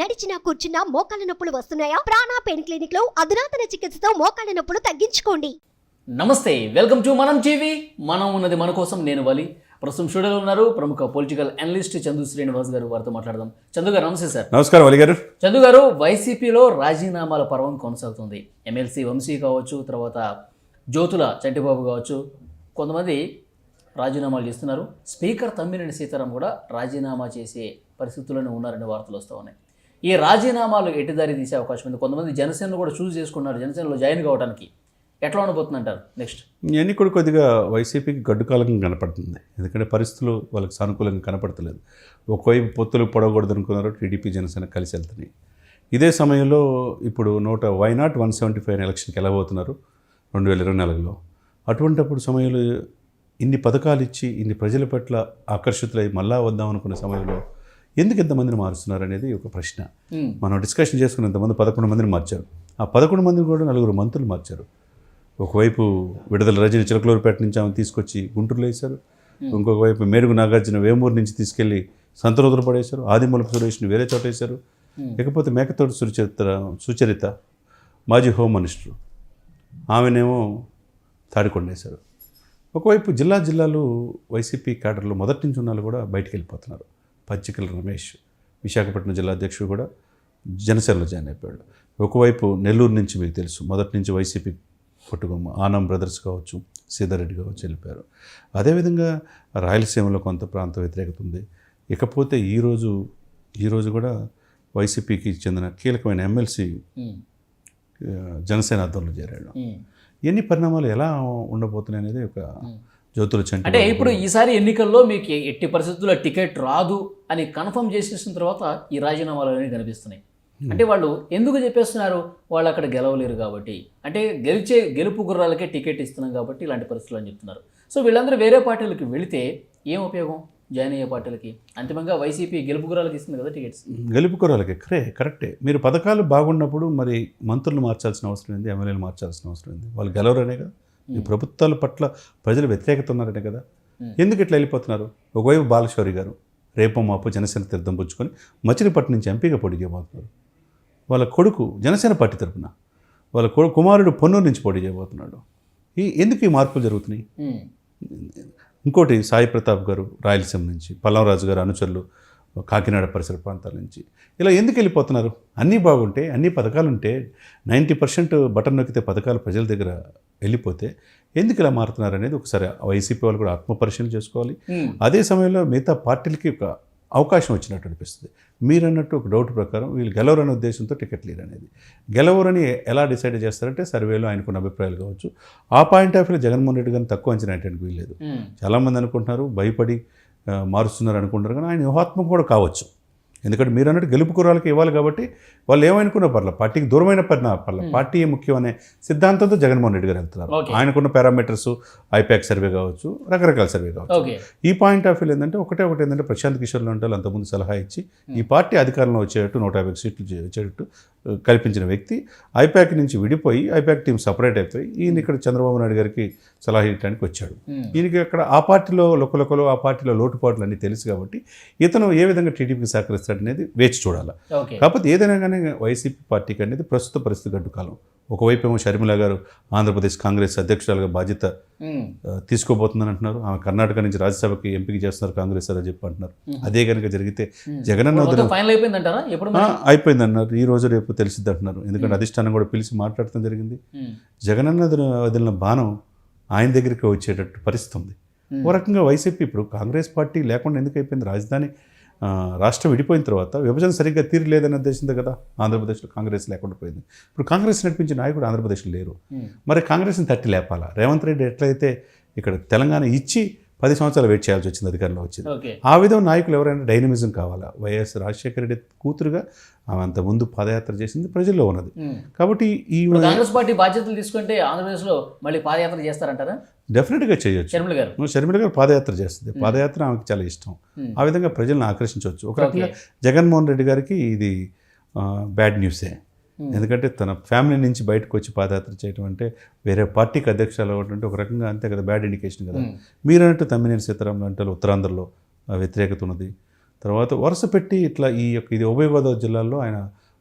నడిచినా కూర్చున్నా మోకాళ్ళ నొప్పులు వస్తున్నాయా? ప్రాణా పెయిన్ క్లినిక్లో అధునాతన చికిత్సతో మోకాళ్ళ నొప్పులు తగ్గించుకోండి. నమస్తే వెల్కమ్ టు మనం టీవీ. మనం ఉన్నది మన కోసం నేను వలి. ప్రస్తుతం స్టూడియోలో ఉన్నారు ప్రముఖ పొలిటికల్ అనలిస్ట్ చందు శ్రీనివాస్ గారు. వారితో మాట్లాడదాం. చందు గారు నమస్తే సార్. నమస్కారం అలీ గారు. చందు గారు వైసీపీలో రాజీనామాల పర్వం కొనసాగుతుంది. ఎమ్మెల్సీ వంశీ కావచ్చు తర్వాత జ్యోతుల చంటిబాబు కావచ్చు కొంతమంది రాజీనామాలు చేస్తున్నారు. స్పీకర్ తమ్మినేని సీతారాం కూడా రాజీనామా చేసే పరిస్థితుల్లోనే ఉన్నారనే వార్తలు వస్తూ ఉన్నాయి. ఈ రాజీనామాలు ఎటుదారి తీసే అవకాశం ఉంది? కొంతమంది జనసేనలో కూడా చూస్ చేసుకున్నారు జనసేనలో జాయిన్ కావడానికి ఎట్లా ఉండబోతుందంటారు నెక్స్ట్ ఇవన్నీ కూడా కొద్దిగా వైసీపీకి గడ్డుకాలంగా కనపడుతుంది. ఎందుకంటే పరిస్థితులు వాళ్ళకి సానుకూలంగా కనపడతలేదు. ఒకవైపు పొత్తులు పొడవకూడదు అనుకున్నారు టీడీపీ జనసేన కలిసి వెళ్తున్నాయి. ఇదే సమయంలో ఇప్పుడు నూట why not one seventy five ఎలక్షన్కి వెళ్ళబోతున్నారు రెండు వేల ఇరవై నాలుగులో. అటువంటప్పుడు సమయంలో ఇన్ని పథకాలు ఇచ్చి ఇన్ని ప్రజల పట్ల ఆకర్షితులై మళ్ళా వద్దాం అనుకున్న సమయంలో ఎందుకు ఇంతమందిని మారుస్తున్నారు అనేది ఒక ప్రశ్న. మనం డిస్కషన్ చేసుకున్న ఇంతమంది పదకొండు మందిని మార్చారు. ఆ పదకొండు మందిని కూడా నలుగురు మంత్రులు మార్చారు. ఒకవైపు విడుదల రజని చిలకలూరుపేట నుంచి ఆమె తీసుకొచ్చి గుంటూరులో వేశారు. ఇంకొక వైపు మేరుగు నాగార్జున వేమూరు నుంచి తీసుకెళ్ళి సంతరోదులు పడేశారు ఆదిమూలపు సురేష్ని వేరే చోట వేశారు. ఇకపోతే మేకతోటి సుచరిత సుచరిత మాజీ హోమ్ మినిస్టర్. ఆమెనేమో తాడికొండేశారు ఒకవైపు జిల్లా జిల్లాలు వైసీపీ క్యాడర్లు మొదటి నుంచి ఉన్న వాళ్ళు కూడా బయటికి వెళ్ళిపోతున్నారు. పచ్చికల రమేష్ విశాఖపట్నం జిల్లా అధ్యక్షుడు కూడా జనసేనలో జాయిన్ అయిపోయాడు. ఒకవైపు నెల్లూరు నుంచి మీకు తెలుసు మొదటి నుంచి వైసీపీ పట్టుకొమ్మ ఆనం బ్రదర్స్ కావచ్చు సీతారెడ్డి కావచ్చు వెళ్ళిపోయారు. అదేవిధంగా రాయలసీమలో కొంత ప్రాంత వ్యతిరేకత ఉంది. ఇకపోతే ఈరోజు ఈరోజు కూడా వైసీపీకి చెందిన కీలకమైన ఎమ్మెల్సీ జనసేన ఆధ్వర్యంలో చేరాడు. ఎన్ని పరిణామాలు ఎలా ఉండబోతున్నాయి అనేది ఒక జ్యోతుల చంటి అంటే ఇప్పుడు ఈసారి ఎన్నికల్లో మీకు ఎట్టి పరిస్థితుల్లో టికెట్ రాదు అని కన్ఫర్మ్ చేసేసిన తర్వాత ఈ రాజీనామాలు అనేవి కనిపిస్తున్నాయి. అంటే వాళ్ళు ఎందుకు చెప్పేస్తున్నారు? వాళ్ళు అక్కడ గెలవలేరు కాబట్టి. అంటే గెలిచే గెలుపు గుర్రాలకే టికెట్ ఇస్తున్నాం కాబట్టి ఇలాంటి పరిస్థితులు అని చెప్తున్నారు. సో వీళ్ళందరూ వేరే పార్టీలకు వెళితే ఏం ఉపయోగం జాయిన్ అయ్యే పార్టీలకి? అంతిమంగా వైసీపీ గెలుపు గుర్రాలకు ఇస్తుంది కదా టికెట్స్. గెలుపు కొరాలకి కరే కరెక్టే. మీరు పథకాలు బాగున్నప్పుడు మరి మంత్రులు మార్చాల్సిన అవసరం ఏంది? ఎమ్మెల్యేలు మార్చాల్సిన అవసరం ఏంది? వాళ్ళు గెలవరనే కదా. ఈ ప్రభుత్వాల పట్ల ప్రజలు వ్యతిరేకత ఉన్నారనే కదా? ఎందుకు ఇట్లా వెళ్ళిపోతున్నారు? ఒకవైపు బాలశౌరి గారు రేపో మాపు జనసేన తీర్థం పుచ్చుకొని మచిలీపట్నం నుంచి ఎంపీగా పోటీ చేయబోతున్నారు. వాళ్ళ కొడుకు జనసేన పార్టీ తరపున వాళ్ళ కొడు కుమారుడు పొన్నూరు నుంచి పోటీ చేయబోతున్నాడు. ఈ ఎందుకు ఈ మార్పులు జరుగుతున్నాయి? ఇంకోటి సాయి ప్రతాప్ గారు రాయలసీమ నుంచి పల్లవరాజు గారు అనుచరులు కాకినాడ పరిసర ప్రాంతాల నుంచి. ఇలా ఎందుకు వెళ్ళిపోతున్నారు? అన్నీ బాగుంటే అన్ని పథకాలు ఉంటే నైంటీ పర్సెంట్ బటన్ నొక్కితే పథకాలు ప్రజల దగ్గర వెళ్ళిపోతే ఎందుకు ఇలా మారుతున్నారు అనేది ఒకసారి వైసీపీ వాళ్ళు కూడా ఆత్మపరిశీలన చేసుకోవాలి. అదే సమయంలో మిగతా పార్టీలకి ఒక అవకాశం వచ్చినట్టు అనిపిస్తుంది. మీరన్నట్టు ఒక డౌట్ ప్రకారం వీళ్ళు గెలవరనే ఉద్దేశంతో టికెట్ లేరు అనేది గెలవరని ఎలా డిసైడ్ చేస్తారంటే సర్వేలో ఆయనకున్న అభిప్రాయాలు కావచ్చు. ఆ point of view Jaganmohan Reddy గారిని తక్కువ అంచనా వేయడానికి వీల్లేదు. చాలామంది అనుకుంటున్నారు భయపడి మారుస్తున్నారు అనుకుంటారు కానీ ఆయన వ్యూహాత్మకం కూడా కావచ్చు. ఎందుకంటే మీరు అన్నట్టు గెలుపు కురాలకి ఇవ్వాలి కాబట్టి వాళ్ళు ఏమనుకున్న పర్ల పార్టీకి దూరమైన పర్ల పర్ల. పార్టీ ముఖ్యం అనే సిద్ధాంతంతో జగన్మోహన్ రెడ్డి గారు వెళ్తున్నారు. ఆయనకున్న పారామీటర్స్ ఐపాక్ సర్వే కావచ్చు రకరకాల సర్వే కావచ్చు. ఈ పాయింట్ ఆఫ్ వ్యూ ఏంటంటే ఒకటే ఒకటి ఏంటంటే ప్రశాంత్ కిషోర్ లాంటి అంతకుముందు సలహా ఇచ్చి ఈ పార్టీ అధికారంలో వచ్చేటట్టు నూట యాభై సీట్లు వచ్చేటట్టు కల్పించిన వ్యక్తి ఐపాక్ నుంచి విడిపోయి ఐపాక్ టీం సపరేట్ అయిపోయి ఈయన ఇక్కడ చంద్రబాబు నాయుడు గారికి సలహా ఇవ్వడానికి వచ్చాడు. ఈయనకి అక్కడ ఆ పార్టీలో లొక్కలొక్కలు ఆ పార్టీలో లోటుపాట్లు అన్నీ తెలుసు కాబట్టి ఇతను ఏ విధంగా టీడీపీకి సహకరిస్తాడు అనేది వేచి చూడాలి. కాకపోతే ఏదైనా కానీ వైసీపీ పార్టీకి అనేది ప్రస్తుత పరిస్థితి గడ్డు కాలం. ఒకవైపు ఏమో షర్మిల గారు ఆంధ్రప్రదేశ్ కాంగ్రెస్ అధ్యక్షురాలుగా బాధ్యత తీసుకోబోతుందని అంటున్నారు. ఆమె కర్ణాటక నుంచి రాజ్యసభకి ఎంపిక చేస్తున్నారు కాంగ్రెస్ అని చెప్పి అంటున్నారు. అదే కనుక జరిగితే జగనన్న మరి? అయిపోయింది అన్నారు. ఈ రోజు రేపు తెలిసిద్ది అంటున్నారు. ఎందుకంటే అధిష్టానం కూడా పిలిచి మాట్లాడటం జరిగింది. జగనన్న వదిన- వదిలిన బాణం ఆయన దగ్గరికి వచ్చేటట్టు పరిస్థితి ఉంది. ఓ రకంగా వైసీపీ ఇప్పుడు కాంగ్రెస్ పార్టీ లేకుండా ఎందుకు అయిపోయింది? రాజధాని రాష్ట్రం విడిపోయిన తర్వాత విభజన సరిగ్గా తీరలేదనే ఉద్దేశంతో కదా ఆంధ్రప్రదేశ్లో కాంగ్రెస్ లేకుండా పోయింది. ఇప్పుడు కాంగ్రెస్ నడిపించే నాయకుడు ఆంధ్రప్రదేశ్లో లేరు. మరి కాంగ్రెస్ని తట్టి లేపాలా? రేవంత్ రెడ్డి ఎట్లయితే ఇక్కడ తెలంగాణ ఇచ్చి పది సంవత్సరాలు వెయిట్ చేయాల్సి వచ్చింది అధికారంలో వచ్చింది. ఆ విధంగా నాయకులు ఎవరైనా డైనమిజం కావాలా? వైఎస్ రాజశేఖర రెడ్డి కూతురుగా ఆమె అంత ముందు పాదయాత్ర చేసింది ప్రజల్లో ఉన్నది. కాబట్టి ఈ కాంగ్రెస్ పార్టీ బాధ్యతలు తీసుకుంటే ఆంధ్రప్రదేశ్లో మళ్ళీ పాదయాత్ర చేస్తారంటారా? డెఫినెట్గా చేయొచ్చు. షర్మిల గారు. షర్మిల గారు పాదయాత్ర చేస్తుంది. పాదయాత్ర ఆమెకి చాలా ఇష్టం. ఆ విధంగా ప్రజలను ఆకర్షించవచ్చు. ఒక రకంగా జగన్మోహన్ రెడ్డి గారికి ఇది బ్యాడ్ న్యూసే ఎందుకంటే తన ఫ్యామిలీ నుంచి బయటకు వచ్చి పాదయాత్ర చేయడం అంటే వేరే పార్టీకి అధ్యక్షులు అవ్వడం అంటే ఒక రకంగా అంతే కదా బ్యాడ్ ఇండికేషన్ కదా. Hmm. మీరు అన్నట్టు తమ్మినేని సీతారాం లాంటి వాళ్ళు ఉత్తరాంధ్రలో వ్యతిరేకత ఉన్నది. తర్వాత వరుస పెట్టి ఇట్లా ఈ యొక్క ఇది ఉభయ గోదావరి జిల్లాల్లో ఆయన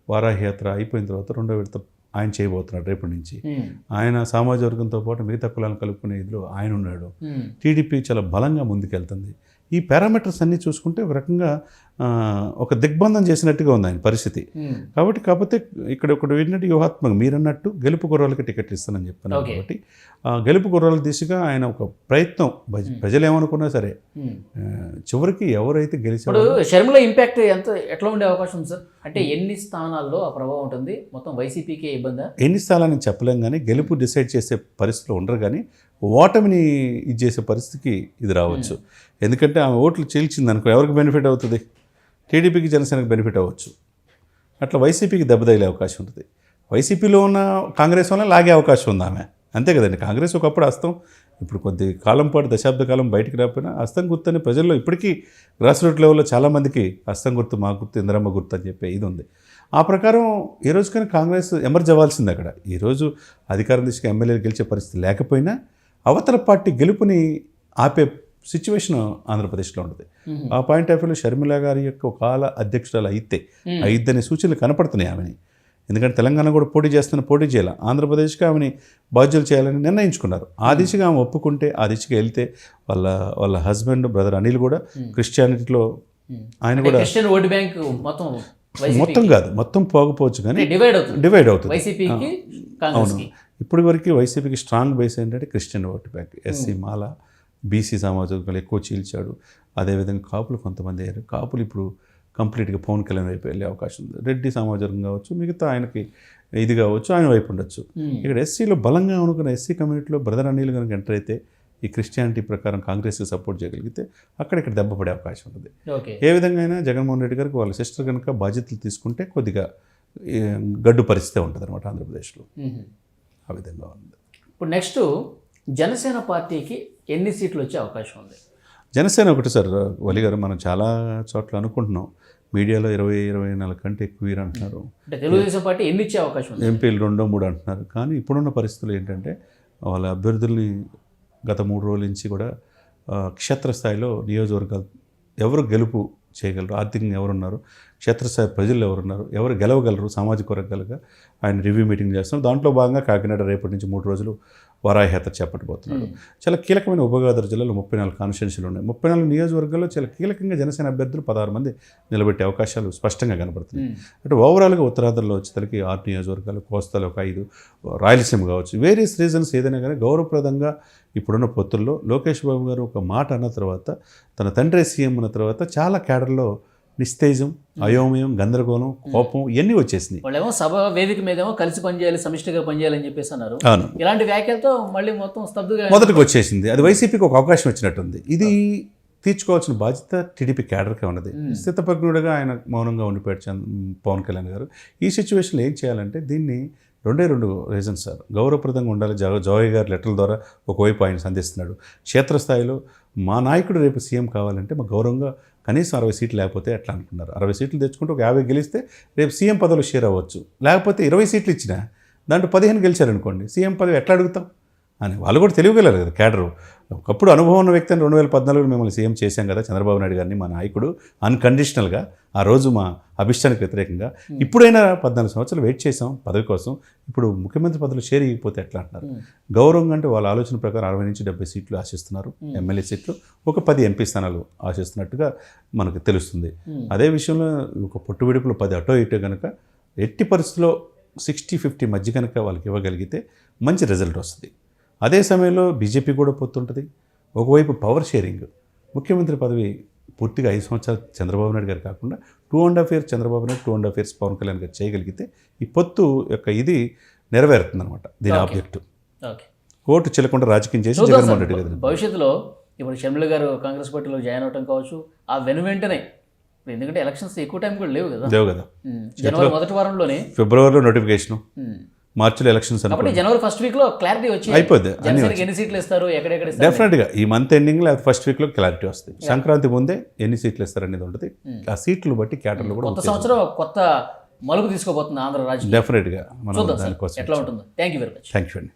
వారాహి యాత్ర అయిపోయిన తర్వాత రెండో విడత ఆయన చేయబోతున్నాడు రేపటి నుంచి. ఉమ్, ఆయన సామాజిక వర్గంతో పాటు మిగతా కులాలను కలుపుకునే ఇదిలో ఆయన ఉన్నాడు. టీడీపీ చాలా బలంగా ముందుకెళ్తుంది. ఈ పారామీటర్స్ అన్నీ చూసుకుంటే ఒక రకంగా ఒక దిగ్బంధం చేసినట్టుగా ఉంది ఆయన పరిస్థితి. ఉమ్, కాబట్టి కాకపోతే ఇక్కడ ఒకటి ఏంటంటే వ్యూహాత్మక మీరన్నట్టు గెలుపు గుర్రాలకి టికెట్లు ఇస్తానని చెప్పాను. కాబట్టి ఆ గెలుపు గుర్రాల దిశగా ఆయన ఒక ప్రయత్నం ప్రజ- ప్రజలు ఏమనుకున్నా సరే. ఆ, చివరికి ఎవరైతే గెలిచారో షర్మిల ఇంపాక్ట్ ఎంత ఎట్లా ఉండే అవకాశం సార్? అంటే ఎన్ని స్థానాల్లో ఆ ప్రభావం ఉంటుంది? మొత్తం వైసీపీకే ఇబ్బందా? ఎన్ని స్థానాలని చెప్పలేం కానీ గెలుపు డిసైడ్ చేసే పరిస్థితిలో ఉండరు కానీ ఓటమిని ఇది చేసే పరిస్థితికి ఇది రావచ్చు. ఎందుకంటే ఆమె ఓట్లు చీల్చింది అనుకో ఎవరికి బెనిఫిట్ అవుతుంది? టీడీపీకి జనసేనకి బెనిఫిట్ అవ్వచ్చు. అట్లా వైసీపీకి దెబ్బతగిలే అవకాశం ఉంటుంది. వైసీపీలో ఉన్న కాంగ్రెస్ వల్ల లాగే అవకాశం ఉంది ఆమె. అంతే కదండి. కాంగ్రెస్ ఒకప్పుడు హస్తం ఇప్పుడు కొద్ది కాలం పాటు దశాబ్ద కాలం బయటికి రాకపోయినా హస్తం గుర్తు అని ప్రజల్లో ఇప్పటికీ గ్రాస్ రూట్ లెవెల్లో చాలామందికి హస్తం గుర్తు మా గుర్తు ఇందిరమ్మ గుర్తు అని చెప్పి ఇది ఉంది. ఆ ప్రకారం ఈ రోజుకైనా కాంగ్రెస్ ఎమర్జ్ అవ్వాల్సింది అక్కడ. ఈరోజు అధికారం దిశగా ఎమ్మెల్యేలు గెలిచే పరిస్థితి లేకపోయినా అవతల పార్టీ గెలుపుని ఆపే సిచ్యువేషన్ ఆంధ్రప్రదేశ్లో ఉంటుంది. ఆ పాయింట్ ఆఫ్ వ్యూలో షర్మిల గారి యొక్క కాల అధ్యక్షురాలు అయితే అయిద్దనే సూచనలు కనపడుతున్నాయి ఆమెని. ఎందుకంటే తెలంగాణ కూడా పోటీ చేస్తున్న పోటీ చేయాలి. ఆంధ్రప్రదేశ్కి ఆమెని బాధ్యులు చేయాలని నిర్ణయించుకున్నారు. ఆ దిశగా ఆమె ఒప్పుకుంటే ఆ దిశగా వెళ్తే వాళ్ళ వాళ్ళ హస్బెండ్ బ్రదర్ అనిల్ కూడా. క్రిస్టియానిటీలో. ఆయన కూడా క్రిస్టియన్ ఓటు బ్యాంక్ మొత్తం మొత్తం కాదు. మొత్తం పోకపోవచ్చు కానీ డివైడ్ అవుతుంది. డివైడ్ అవుతుంది. వైసీపీకి కాంగ్రెస్కి. ఇప్పటి వరకు వైసీపీకి స్ట్రాంగ్ బేస్ ఏంటంటే క్రిస్టియన్ ఓటు బ్యాంక్. ఎస్సీ మాల బీసీ సామాజిక వర్గాలు ఎక్కువ చీల్చాడు. అదేవిధంగా కాపులు కొంతమంది అయ్యారు. కాపులు ఇప్పుడు కంప్లీట్గా పవన్ కళ్యాణ్ వైపు వెళ్ళే అవకాశం ఉంది. రెడ్డి వర్గం కావచ్చు మిగతా ఆయనకి ఇది కావచ్చు ఆయన వైపు ఉండొచ్చు. ఇక్కడ ఎస్సీలో బలంగా అనుకున్న ఎస్సీ కమ్యూనిటీలో బ్రదర్ అనిల్ కనుక ఎంటర్ అయితే ఈ క్రిస్టియానిటీ ప్రకారం కాంగ్రెస్కి సపోర్ట్ చేయగలిగితే అక్కడ ఇక్కడ దెబ్బ పడే అవకాశం ఉంటుంది ఏ విధంగా అయినా జగన్మోహన్ రెడ్డి గారికి వాళ్ళ సిస్టర్ కనుక బాధ్యతలు తీసుకుంటే కొద్దిగా గడ్డు పరిస్థితి ఉంటుంది అనమాట ఆంధ్రప్రదేశ్లో. ఆ విధంగా ఉంది. ఇప్పుడు నెక్స్ట్ జనసేన పార్టీకి ఎన్ని సీట్లు వచ్చే అవకాశం ఉంది? జనసేన ఒకటి సార్ వలి గారు మనం చాలా చోట్ల అనుకుంటున్నాం. మీడియాలో ఇరవై ఇరవై నాలుగు కంటే ఎక్కువ అంటున్నారు. అంటే తెలుగుదేశం పార్టీ ఎన్ని ఇచ్చే అవకాశం ఉంది? ఎంపీలు రెండో మూడు అంటున్నారు. కానీ ఇప్పుడున్న పరిస్థితులు ఏంటంటే వాళ్ళ అభ్యర్థుల్ని గత మూడు రోజుల నుంచి కూడా క్షేత్రస్థాయిలో నియోజకవర్గాలు ఎవరు గెలుపు చేయగలరు? ఆర్థికంగా ఎవరున్నారు? క్షేత్రస్థాయి ప్రజలు ఎవరున్నారు? ఎవరు గెలవగలరు? సామాజిక వర్గాలుగా ఆయన రివ్యూ మీటింగ్ చేస్తున్నారు దాంట్లో భాగంగా కాకినాడ రేపటి నుంచి మూడు రోజులు వరాహయాత్ర చేపట్టబోతున్నాడు. చాలా కీలకమైన ఉపగోదావరి జిల్లాలో ముప్పై నాలుగు కాన్స్టిట్యున్సీలు ఉన్నాయి. ముప్పై నాలుగు నియోజకవర్గాల్లో చాలా కీలకంగా జనసేన అభ్యర్థులు పదహారు మంది నిలబెట్టే అవకాశాలు స్పష్టంగా కనబడుతున్నాయి. అంటే ఓవరాల్గా ఉత్తరాంధ్రలో వచ్చేసరికి ఆరు నియోజకవర్గాలు కోస్తాలో ఒక ఐదు రాయలసీమ కావచ్చు. వేరియస్ రీజన్స్ ఏదైనా కానీ గౌరవప్రదంగా ఇప్పుడున్న పొత్తుల్లో లోకేష్ బాబు గారు ఒక మాట అన్న తర్వాత తన తండ్రి సీఎం అన్న తర్వాత చాలా కేడర్లో నిస్తేజం అయోమయం గందరగోళం కోపం ఇవన్నీ వచ్చేసినాయి. వాళ్ళేమో సభ వేదిక మీదేమో కలిసి పనిచేయాలి సమిష్టిగా పనిచేయాలని చెప్పేసి అన్నారు. అవును. ఇలాంటి వ్యాఖ్యలతో మళ్ళీ మొత్తం స్తబ్దుగా మొదటికి వచ్చేసింది. అది వైసీపీకి ఒక అవకాశం వచ్చినట్టుంది ఇది తీర్చుకోవాల్సిన బాధ్యత టీడీపీ క్యాడర్కే ఉన్నది. స్థితప్రజ్ఞుడిగా ఆయన మౌనంగా ఉండిపోయాడు పవన్ కళ్యాణ్ గారు. ఈ సిచ్యువేషన్లో ఏం చేయాలంటే దీన్ని రెండే రెండు రీజన్స్ సార్ గౌరవప్రదంగా ఉండాలి. జవ జోయ్ గారి లెటర్ల ద్వారా ఒకవైపు ఆయన సంధిస్తున్నాడు. క్షేత్రస్థాయిలో మా నాయకుడు రేపు సీఎం కావాలంటే మా గౌరవంగా కనీసం అరవై సీట్లు లేకపోతే ఎట్లా అనుకున్నారు? అరవై సీట్లు తెచ్చుకుంటే ఒక యాభై గెలిస్తే రేపు సీఎం పదవులు షేర్ అవ్వచ్చు. లేకపోతే ఇరవై సీట్లు ఇచ్చినా దాంట్లో పదిహేను గెలిచారనుకోండి సీఎం పదవి ఎట్లా అడుగుతాం? అని. వాళ్ళు కూడా తెలియగలరు కదా క్యాడరు. ఒకప్పుడు అనుభవం ఉన్న వ్యక్తిని రెండు వేల పద్నాలుగులో మిమ్మల్ని సీఎం చేశాం కదా చంద్రబాబు నాయుడు గారిని మా నాయకుడు. అన్కండిషనల్గా ఆ రోజు మా అభిష్టానికి వ్యతిరేకంగా. ఇప్పుడైనా పద్నాలుగు సంవత్సరాలు వెయిట్ చేసాం పదవి కోసం. ఇప్పుడు ముఖ్యమంత్రి పదవులు షేర్ ఇవ్వకపోతే ఎట్లా అంటున్నారు గౌరవంగా అంటే వాళ్ళ ఆలోచన ప్రకారం అరవై నుంచి డెబ్బై సీట్లు ఆశిస్తున్నారు. ఎమ్మెల్యే సీట్లు. ఒక పది ఎంపీ స్థానాలు ఆశిస్తున్నట్టుగా మనకు తెలుస్తుంది. అదే విషయంలో ఒక పొట్టు విడుపులు పది అటో ఇటో కనుక ఎట్టి పరిస్థితుల్లో సిక్స్టీ ఫిఫ్టీ మధ్య కనుక వాళ్ళకి ఇవ్వగలిగితే మంచి రిజల్ట్ వస్తుంది. అదే సమయంలో బీజేపీ కూడా పొత్తుంటుంది ఒకవైపు పవర్ షేరింగ్ ముఖ్యమంత్రి పదవి పూర్తిగా ఐదు సంవత్సరాలు చంద్రబాబు నాయుడు గారు కాకుండా two and half years Chandrababu Naidu two and half years Pavan Kalyan గారు చేయగలిగితే ఈ పొత్తు యొక్క ఇది నెరవేరుతుంది అనమాట దీని. ఆబ్జెక్టు ఓటు చెల్లకుండా రాజకీయం చేసి జగన్మోహన్. రెడ్డి గారు భవిష్యత్తులో ఇప్పుడు షర్మిల గారు కాంగ్రెస్ పార్టీలో జాయిన్ అవటం కావచ్చు ఆ వెను వెంటనే ఎందుకంటే ఎలక్షన్స్ ఎక్కువ టైం కూడా లేవు కదా. దేవు కదా. జనవరి మొదటి వారంలోనే ఫిబ్రవరిలో నోటిఫికేషన్ మార్చిలో ఎలక్షన్స్ జనవరి ఫస్ట్ వీక్లో క్లారిటీ వచ్చి అయిపోద్ది. ఎన్ని సీట్లు ఇస్తారు ఎక్కడెక్కడ ఇస్తారు డెఫినెట్గా ఈ మంత్ ఎండింగ్ లేదా ఫస్ట్ వీక్లో క్లారిటీ వస్తుంది సంక్రాంతి ముందే ఎన్ని సీట్లు ఇస్తారనేది ఉంటుంది. ఆ సీట్లు బట్టి క్యాటర్లు కూడా కొత్త సంవత్సరం కొత్త మలుపు తీసుకోబోతుంది ఆంధ్ర రాజకీయం. డెఫినెట్గా మనం దానికోసం ఎట్లా ఉంటుందో. Thank you very much thank you అండి.